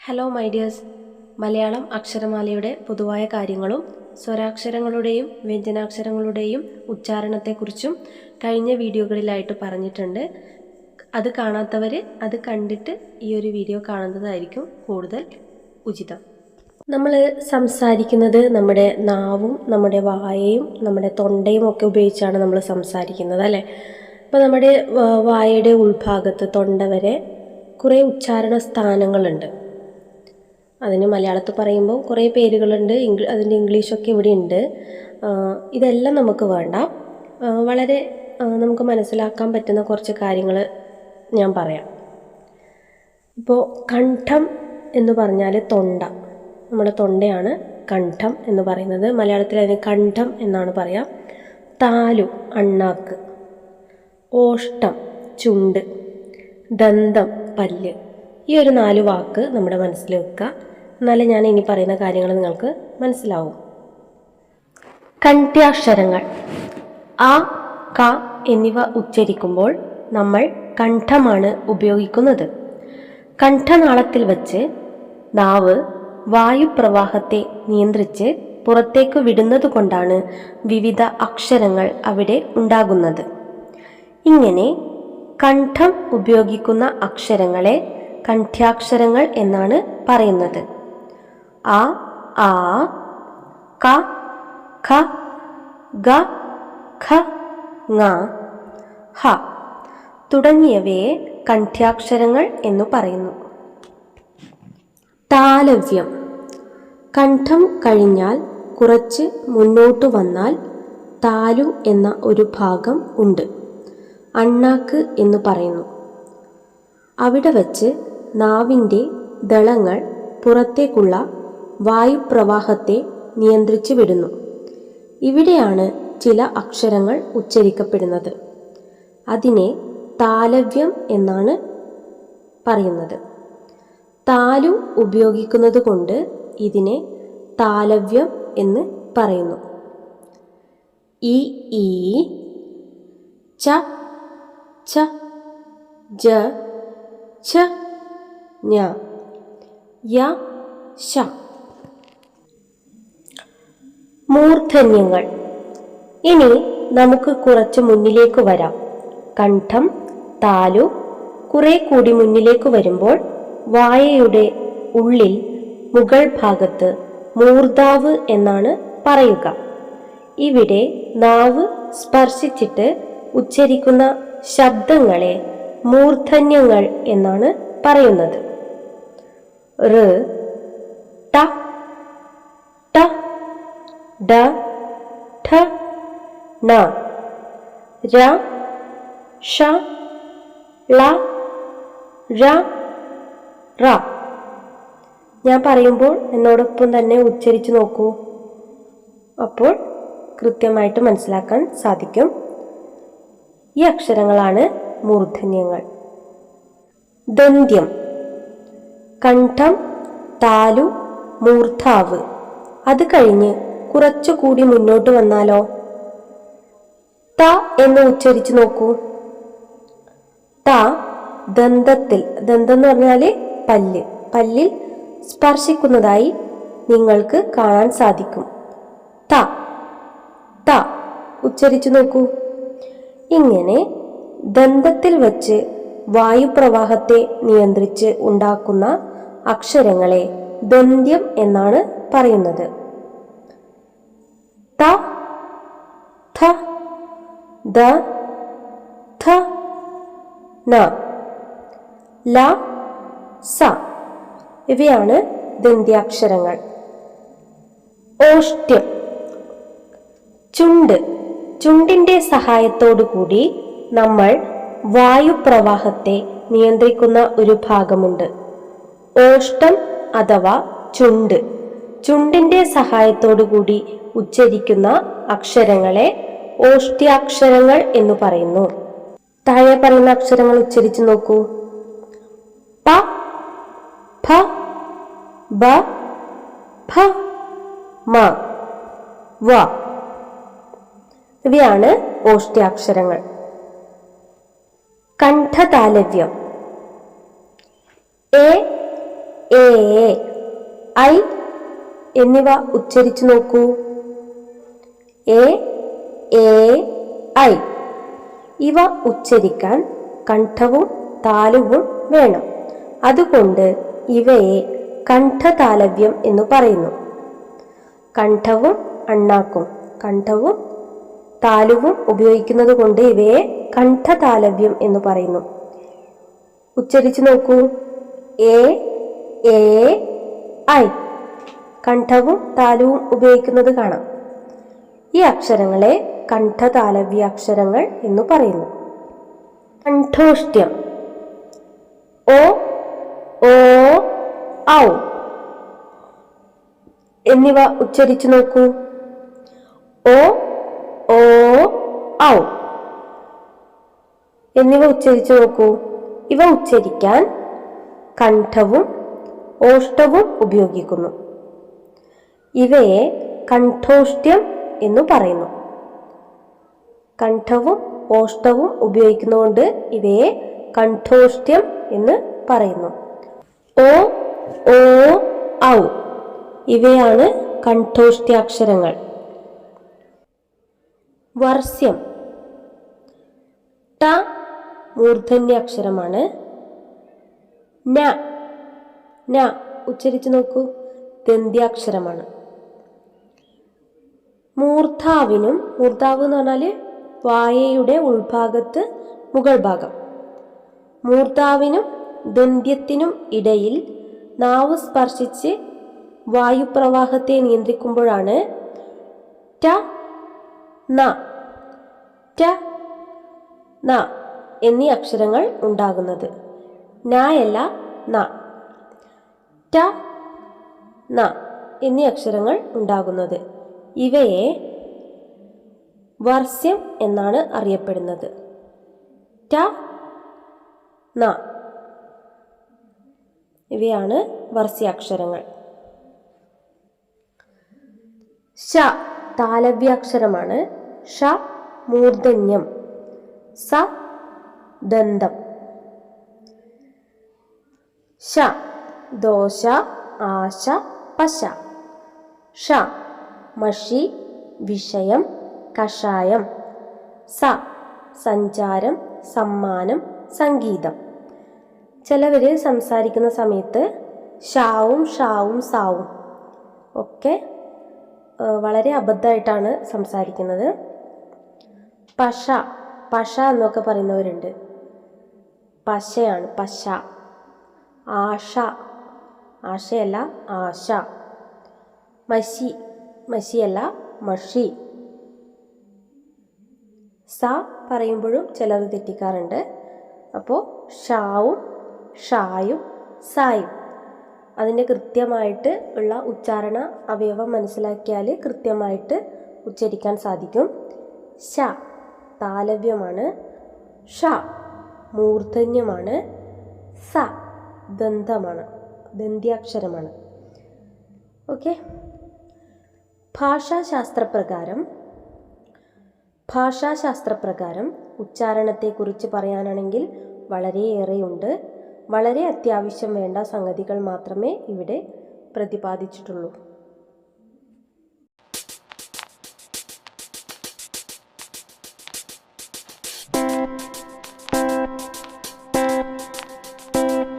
Hello my dears Malayalam അക്ഷരമാലയുടെ പൊതുവായ കാര്യങ്ങളും സ്വരാക്ഷരങ്ങളുടെയും വ്യഞ്ജനാക്ഷരങ്ങളുടെയും ഉച്ചാരണത്തെക്കുറിച്ചും കഴിഞ്ഞ വീഡിയോകളിലായിട്ട് പറഞ്ഞിട്ടുണ്ട്. അത് കാണാത്തവർ അത് കണ്ടിട്ട് ഈ ഒരു വീഡിയോ കാണുന്നതായിരിക്കും കൂടുതൽ ഉചിതം. നമ്മൾ സംസാരിക്കുന്നത് നമ്മുടെ നാവും നമ്മുടെ വായയും നമ്മുടെ തൊണ്ടയും ഒക്കെ ഉപയോഗിച്ചാണ് നമ്മൾ സംസാരിക്കുന്നത് അല്ലേ? അപ്പോൾ നമ്മുടെ വായയുടെ ഉൾഭാഗത്ത് തൊണ്ട വരെ കുറേ ഉച്ചാരണ സ്ഥാനങ്ങളുണ്ട് അതിന് മലയാളത്തിൽ പറയുമ്പോൾ കുറേ പേരുകളുണ്ട് ഇംഗ്ല അതിന്റെ ഇംഗ്ലീഷൊക്കെ ഇവിടെ ഉണ്ട് ഇതെല്ലാം നമുക്ക് വേണ്ട. വളരെ നമുക്ക് മനസ്സിലാക്കാൻ പറ്റുന്ന കുറച്ച് കാര്യങ്ങൾ ഞാൻ പറയാം. ഇപ്പോൾ കണ്ഠം എന്ന് പറഞ്ഞാൽ തൊണ്ട. നമ്മുടെ തൊണ്ടയാണ് കണ്ഠം എന്ന് പറയുന്നത്. മലയാളത്തിൽ അതിന് കണ്ഠം എന്നാണ് പറയാം. താലു അണ്ണാക്ക്. ഓഷ്ടം ചുണ്ട്. ദന്തം പല്ല്. ഈ ഒരു നാല് വാക്ക് നമ്മുടെ മനസ്സിൽ വെക്കുക. എന്നാലേ ഞാൻ ഇനി പറയുന്ന കാര്യങ്ങൾ നിങ്ങൾക്ക് മനസ്സിലാവും. കണ്ഠ്യാക്ഷരങ്ങൾ ആ ക എന്നിവ ഉച്ചരിക്കുമ്പോൾ നമ്മൾ കണ്ഠമാണ് ഉപയോഗിക്കുന്നത്. കണ്ഠനാളത്തിൽ വച്ച് നാവ് വായുപ്രവാഹത്തെ നിയന്ത്രിച്ച് പുറത്തേക്ക് വിടുന്നത് കൊണ്ടാണ് വിവിധ അക്ഷരങ്ങൾ അവിടെ ഉണ്ടാകുന്നത്. ഇങ്ങനെ കണ്ഠം ഉപയോഗിക്കുന്ന അക്ഷരങ്ങളെ കണ്ഠ്യാക്ഷരങ്ങൾ എന്നാണ് പറയുന്നത്. ആ ആ ക ഖ ഗ ഖ ങ ഹ. തുടങ്ങിയവയെ കണ്ഠ്യാക്ഷരങ്ങൾ എന്നു പറയുന്നു. താലവ്യം. കണ്ഠം കഴിഞ്ഞാൽ കുറച്ച് മുന്നോട്ട് വന്നാൽ താലു എന്ന ഒരു ഭാഗം ഉണ്ട്. അണ്ണാക്ക് എന്ന് പറയുന്നു. അവിടെ വച്ച് നാവിന്റെ ദളങ്ങൾ പുറത്തേക്കുള്ള വായുപ്രവാഹത്തെ നിയന്ത്രിച്ചു വിടുന്നു. ഇവിടെയാണ് ചില അക്ഷരങ്ങൾ ഉച്ചരിക്കപ്പെടുന്നത്. അതിനെ താലവ്യം എന്നാണ് പറയുന്നത്. താലു ഉപയോഗിക്കുന്നത് കൊണ്ട് ഇതിനെ താലവ്യം എന്ന് പറയുന്നു. ഇ ഈ ച ഛ ജ ഛ ഞ യ ശ. മൂർധന്യങ്ങൾ. ഇനി നമുക്ക് കുറച്ച് മുന്നിലേക്ക് വരാം. കണ്ഠം താലു കുറെ കൂടി മുന്നിലേക്ക് വരുമ്പോൾ വായയുടെ ഉള്ളിൽ മുകൾ ഭാഗത്ത് മൂർധാവ് എന്നാണ് പറയുക. ഇവിടെ നാവ് സ്പർശിച്ചിട്ട് ഉച്ചരിക്കുന്ന ശബ്ദങ്ങളെ മൂർധന്യങ്ങൾ എന്നാണ് പറയുന്നത്. റ് ട ഡ ഠ ണ ര ഷ ള ര റ ഞാൻ പറയുമ്പോൾ എന്നോടൊപ്പം തന്നെ ഉച്ചരിച്ചു നോക്കൂ. അപ്പോൾ കൃത്യമായിട്ട് മനസ്സിലാക്കാൻ സാധിക്കും. ഈ അക്ഷരങ്ങളാണ് മൂർധന്യങ്ങൾ. ദന്ത്യം കണ്ഠം താലു മൂർധാവ്. അത് കഴിഞ്ഞ് കുറച്ചുകൂടി മുന്നോട്ട് വന്നാലോ? ത എന്ന് ഉച്ചരിച്ചു നോക്കൂ. ത ദന്തത്തിൽ ദന്തം എന്ന് പറഞ്ഞാൽ പല്ല്. പല്ലിൽ സ്പർശിക്കുന്നതായി നിങ്ങൾക്ക് കാണാൻ സാധിക്കും. ത ത ഉച്ചരിച്ചു നോക്കൂ. ഇങ്ങനെ ദന്തത്തിൽ വച്ച് വായുപ്രവാഹത്തെ നിയന്ത്രിച്ച് ഉണ്ടാക്കുന്ന അക്ഷരങ്ങളെ ദന്ത്യം എന്നാണ് പറയുന്നത്. ത ഥ ദ ഥ ന. ല സ. ഇവയാണ് ദന്ത്യാക്ഷരങ്ങൾ. ഓഷ്ട്യം. ചുണ്ട്. ചുണ്ടിന്റെ കൂടി നമ്മൾ വായുപ്രവാഹത്തെ നിയന്ത്രിക്കുന്ന ഒരു ഭാഗമുണ്ട്. ഓഷ്ടം അഥവാ ചുണ്ട്. ചുണ്ടിന്റെ സഹായത്തോടു കൂടി ഉച്ചരിക്കുന്ന അക്ഷരങ്ങളെ ഓഷ്ട്യാക്ഷരങ്ങൾ എന്ന് പറയുന്നു. താഴെ പറയുന്ന അക്ഷരങ്ങൾ ഉച്ചരിച്ചു നോക്കൂ. പ ഫ ബ ഫ മ വ. ഇവയാണ് ഓഷ്ട്യാക്ഷരങ്ങൾ. കണ്ഠതാലവ്യം. എ എ ഐ എന്നിവ ഉച്ചരിച്ചു നോക്കൂ. എ എ ഐ. ഇവ ഉച്ചരിക്കാൻ കണ്ഠവും താലുവും വേണം. അതുകൊണ്ട് ഇവയെ കണ്ഠതാലവ്യം എന്ന് പറയുന്നു. കണ്ഠവും അണ്ണാക്കും. കണ്ഠവും താലുവും ഉപയോഗിക്കുന്നത് കൊണ്ട് ഇവയെ കണ്ഠതാലവ്യം എന്ന് പറയുന്നു. ഉച്ചരിച്ചു നോക്കൂ. എ എ ഐ. കണ്ഠവും താലുവും ഉപയോഗിക്കുന്നത് കാണാം. ഈ അക്ഷരങ്ങളെ കണ്ഠതാലവ്യ അക്ഷരങ്ങൾ എന്ന് പറയുന്നു. കണ്ഠോഷ്ട്യം. ഓ ഓ ഔ എന്നിവ ഉച്ചരിച്ചു നോക്കൂ. ഓ ഓ ഔ എന്നിവ ഉച്ചരിച്ചു നോക്കൂ. ഇവ ഉച്ചരിക്കാൻ കണ്ഠവും ഓഷ്ടവും ഉപയോഗിക്കുന്നു. ഇവയെ കണ്ഠോഷ്ട്യം എന്ന് പറയുന്നു. കണ്ഠവും ഓഷ്ടവും ഉപയോഗിക്കുന്നതുകൊണ്ട് ഇവയെ കണ്ഠോഷ്ട്യം എന്ന് പറയുന്നു. ഓ ഓ ഔ ഇവയാണ് കണ്ഠോഷ്ട്യാക്ഷരങ്ങൾ. വർഷ്യം ട മൂർധന്യാക്ഷരമാണ്. ന ന ഉച്ചരിച്ചു നോക്കൂ. ദന്ത്യാക്ഷരമാണ്. മൂർധാവിനും മൂർധാവ് എന്ന് പറഞ്ഞാൽ വായയുടെ ഉൾഭാഗത്ത് മുകൾ ഭാഗം. മൂർധാവിനും ദന്ത്യത്തിനും ഇടയിൽ നാവ് സ്പർശിച്ച് വായുപ്രവാഹത്തെ നിയന്ത്രിക്കുമ്പോഴാണ് ട ന ട ന എന്നീ അക്ഷരങ്ങൾ ഉണ്ടാകുന്നത്. നായല്ല ന. ട ന എന്നീ അക്ഷരങ്ങൾ ഉണ്ടാകുന്നത്. ഇവയെ വർഷ്യം എന്നാണ് അറിയപ്പെടുന്നത്. ട ന. ഇവയാണ് വർസ്യാക്ഷരങ്ങൾ. ഷ താലവ്യാക്ഷരമാണ്. ഷ മൂർധന്യം. സ ദന്തം. ഷ ദോശ ആശ പശ. ഷ മഷി വിഷയം കഷായം സ സഞ്ചാരം സമ്മാനം സംഗീതം. ചിലവർ സംസാരിക്കുന്ന സമയത്ത് ഷാവും ഷാവും സാവും ഒക്കെ വളരെ അബദ്ധമായിട്ടാണ് സംസാരിക്കുന്നത്. പശ പശ എന്നൊക്കെ പറയുന്നവരുണ്ട്. പശയാണ് പശ. ആഷ ആശയല്ല ആശ. മഷി മഷിയല്ല മഷി. സ പറയുമ്പോഴും ചിലർ തെറ്റിക്കാറുണ്ട്. അപ്പോൾ ഷാവും ഷായും സായും. അതിന്റെ കൃത്യമായിട്ട് ഉള്ള ഉച്ചാരണ അവയവം മനസ്സിലാക്കിയാൽ കൃത്യമായിട്ട് ഉച്ചരിക്കാൻ സാധിക്കും. ഷ താലവ്യമാണ്. ഷ മൂർധന്യമാണ്. സ ദന്തമാണ് ദന്ത്യാക്ഷരമാണ്. ഓക്കെ? ഭാഷാശാസ്ത്രപ്രകാരം ഭാഷാശാസ്ത്രപ്രകാരം ഉച്ചാരണത്തെക്കുറിച്ച് പറയാനാണെങ്കിൽ വളരെയേറെയുണ്ട്. വളരെ അത്യാവശ്യം വേണ്ട സംഗതികൾ മാത്രമേ ഇവിടെ പ്രതിപാദിച്ചിട്ടുള്ളൂ.